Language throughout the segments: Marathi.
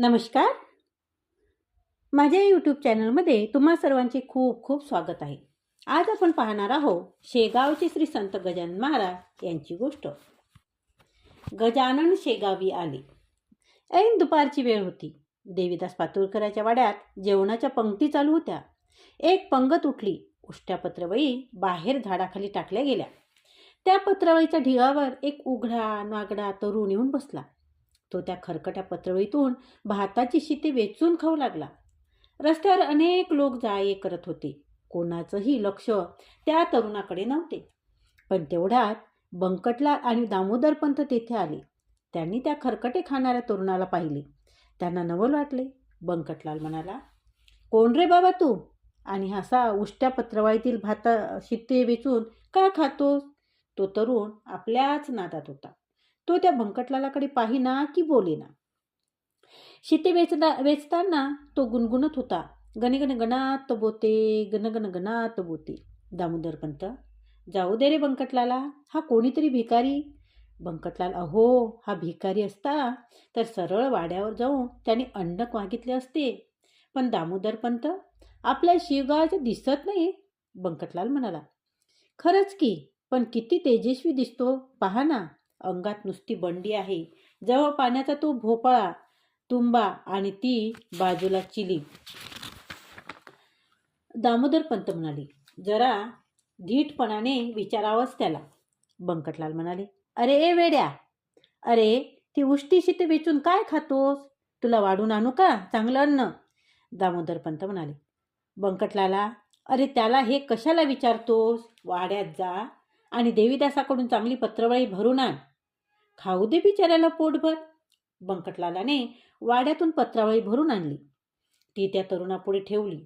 नमस्कार. माझ्या यूट्यूब चॅनलमध्ये तुम्हा सर्वांचे खूप खूप स्वागत आहे. आज आपण पाहणार आहोत शेगावचे श्री संत गजानन महाराज यांची गोष्ट. गजानन शेगावी आले. ऐन दुपारची वेळ होती. देवीदास पातुरकराच्या वाड्यात जेवणाच्या पंक्ती चालू होत्या. एक पंगत उठली. उष्ट्या पत्रवळी बाहेर झाडाखाली टाकल्या गेल्या. त्या पत्रवळीच्या ढिगावर एक उघडा नागडा तरुण येऊन बसला. तो त्या खरकट्या पत्रवळीतून भाताची शिते वेचून खाऊ लागला. रस्त्यावर अनेक लोक जा ये करत होते. कोणाचंही लक्ष त्या तरुणाकडे नव्हते. पण तेवढ्यात बंकटलाल आणि दामोदर पंत तेथे आले. त्यांनी त्या खरकटे खाणाऱ्या तरुणाला पाहिले. त्यांना नवल वाटले. बंकटलाल म्हणाला कोण रे बाबा तू? आणि असा उष्ट्या पत्रवाळीतील भाता शिते वेचून का खातोस? तो तरुण आपल्याच नादात होता. तो त्या बंकटलालाकडे पाहिना की बोलेना. शिते वेचता वेचताना तो गुणगुणत होता. गणगण गणात बोते गणगण गणात बोते. दामोदर पंत जाऊ दे रे बंकटलाला हा कोणीतरी भिकारी. बंकटलाल अहो हा भिकारी असता तर सरळ वाड्यावर जाऊन त्याने अंडक मागितले असते. पण दामोदर पंत आपल्या शिवगावाचे दिसत नाही. बंकटलाल म्हणाला खरंच की पण किती तेजस्वी दिसतो पहा ना. अंगात नुसती बंडी आहे. जवळ पाण्याचा तो भोपळा तुंबा आणि ती बाजूला चिली. दामोदर पंत म्हणाले जरा धीटपणाने विचारावंच त्याला. बंकटलाल म्हणाले अरे ए वेड्या अरे ती उष्टी शिते वेचून काय खातोस? तुला वाढून आणू का चांगलं अन्न? दामोदर पंत म्हणाले बंकटलाला अरे त्याला हे कशाला विचारतोस? वाड्यात जा आणि देवीदासाकडून चांगली पत्रवळी भरून आण. खाऊ दे बिचाऱ्याला पोटभर. बंकटलालाने वाड्यातून पत्रावळी भरून आणली. ती त्या तरुणापुढे ठेवली.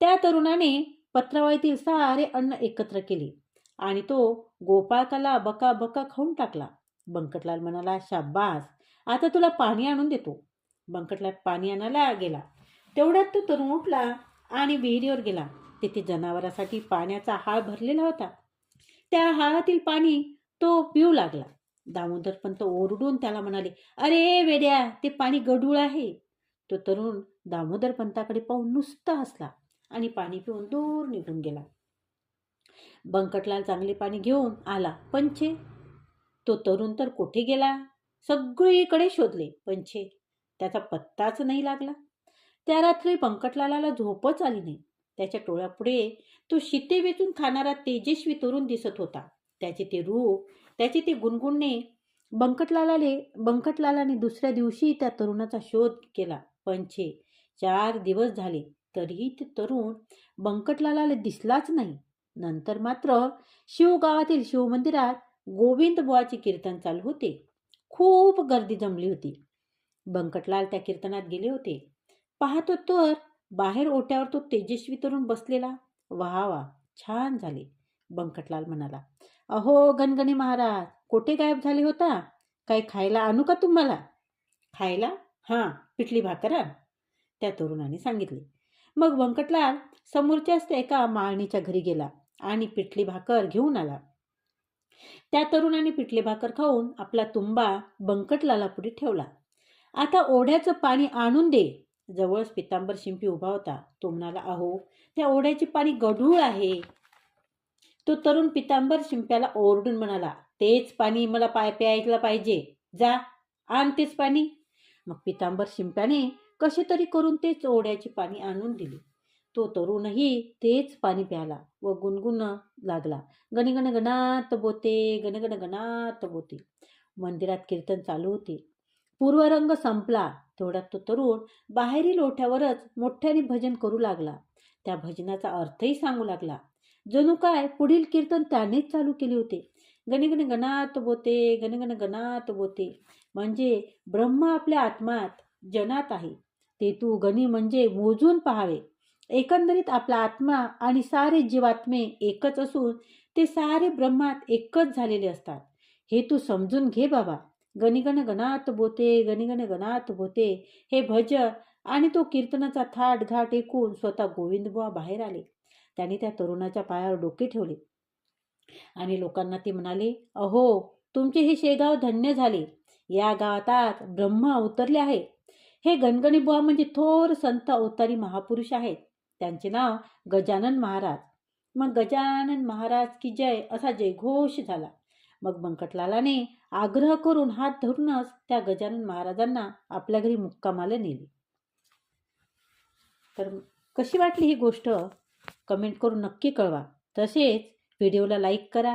त्या तरुणाने पत्रावळीतील सारे अन्न एकत्र केले आणि तो गोपाळकाला बका बका खाऊन टाकला. बंकटलाल म्हणाला शाब्बास आता तुला पाणी आणून देतो. बंकटलाल पाणी आणायला गेला. तेवढ्यात तो तरुण उठला आणि विहिरीवर गेला. तिथे जनावरासाठी पाण्याचा हाळ भरलेला होता. त्या हाळातील पाणी तो पिऊ लागला. दामोदर पंत ओरडून त्याला म्हणाले अरे वेड्या ते पाणी गडूळ आहे. तो तरुण दामोदर पंताकडे पाहून नुसता हसला आणि पाणी पिऊन दूर निघून गेला. बंकटलाल चांगले पाणी घेऊन आला पंचे तो तरुण तर कुठे गेला? सगळीकडे शोधले पंचे त्याचा पत्ताच नाही लागला. त्या रात्री बंकटलालाला झोपच आली नाही. त्याच्या टोळ्यापुढे तो शिते वेचून खाणारा तेजस्वी तरुण दिसत होता. त्याचे ते रूप त्याचे ते गुणगुणणे बंकटलालाले बंकटलालाने दुसऱ्या दिवशी त्या तरुणाचा शोध केला. पंचे चार दिवस झाले तरीही ते तरुण बंकटलालाला दिसलाच नाही. नंतर मात्र शिवगावातील शिवमंदिरात गोविंद बुवाचे कीर्तन चालू होते. खूप गर्दी जमली होती. बंकटलाल त्या कीर्तनात गेले होते. पाहतो तर बाहेर ओट्यावर तो तेजस्वी तरुण बसलेला. वा वा छान झाले बंकटलाल म्हणाला. अहो गणगणे महाराज कोठे गायब झाले होता? काय खायला आणू का तुम्हाला? खायला? हां पिठली भाकर आण. त्या तरुणाने सांगितले. मग व्यंकटलाल समोरच्याच त्या एका माळणीच्या घरी गेला आणि पिठली भाकर घेऊन आला. त्या तरुणाने पिठली भाकर खाऊन आपला तुंबा बंकटलाला पुढे ठेवला. आता ओढ्याचं पाणी आणून दे. जवळच पितांबर शिंपी उभा होता. तो म्हणाला अहो त्या ओढ्याचे पाणी गढूळ आहे. तो तरुण पितांबर शिंप्याला ओरडून म्हणाला तेच पाणी मला पाय प्यायला पाहिजे. जा आण तेच पाणी. मग पितांबर शिंप्याने कसे तरी करून तेच ओढ्याचे पाणी आणून दिले. तो तरुणही तेच पाणी प्याला व गुणगुण लागला. गणगण गणात बोते गणगण गणात बोते. मंदिरात कीर्तन चालू होते. पूर्वरंग संपला. तेवढ्यात तो तरुण बाहेरील ओठ्यावरच मोठ्याने भजन करू लागला. त्या भजनाचा अर्थही सांगू लागला. जणू काय पुढील कीर्तन त्यानेच चालू केले होते. गणगण गणात बोते गणगण गणात बोते. म्हणजे ब्रह्म आपल्या आत्मात जनात आहे. ते तू गणी म्हणजे मोजून पहावे. एकंदरीत आपला आत्मा आणि सारे जीवात्मे एकच असून ते सारे ब्रह्मात एकच झालेले असतात. हे तू समजून घे बाबा. गणिगण गणात बोते गणिगण गणात बोते. हे भजन आणि तो कीर्तनाचा थाट घाट ऐकून स्वतः गोविंदबुवा बाहेर आले. त्यांनी त्या तरुणाच्या पायावर डोके ठेवले. आणि लोकांना ते म्हणाले अहो तुमचे हे शेगाव धन्य झाले. या गावात ब्रह्म अवतरले आहे. हे गणगणी बुवा म्हणजे थोर संत अवतारी महापुरुष आहेत. त्यांचे नाव गजानन महाराज. मग गजानन महाराज की जय असा जयघोष झाला. मग बंकटलालाने आग्रह करून हात धरूनच त्या गजानन महाराजांना आपल्या घरी मुक्कामाला नेले. तर कशी वाटली ही गोष्ट? कमेंट करून नक्की कळवा. तसेच व्हिडिओला लाईक करा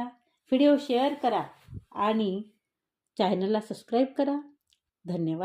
व्हिडिओ शेअर करा आणि चॅनलला सबस्क्राईब करा. धन्यवाद.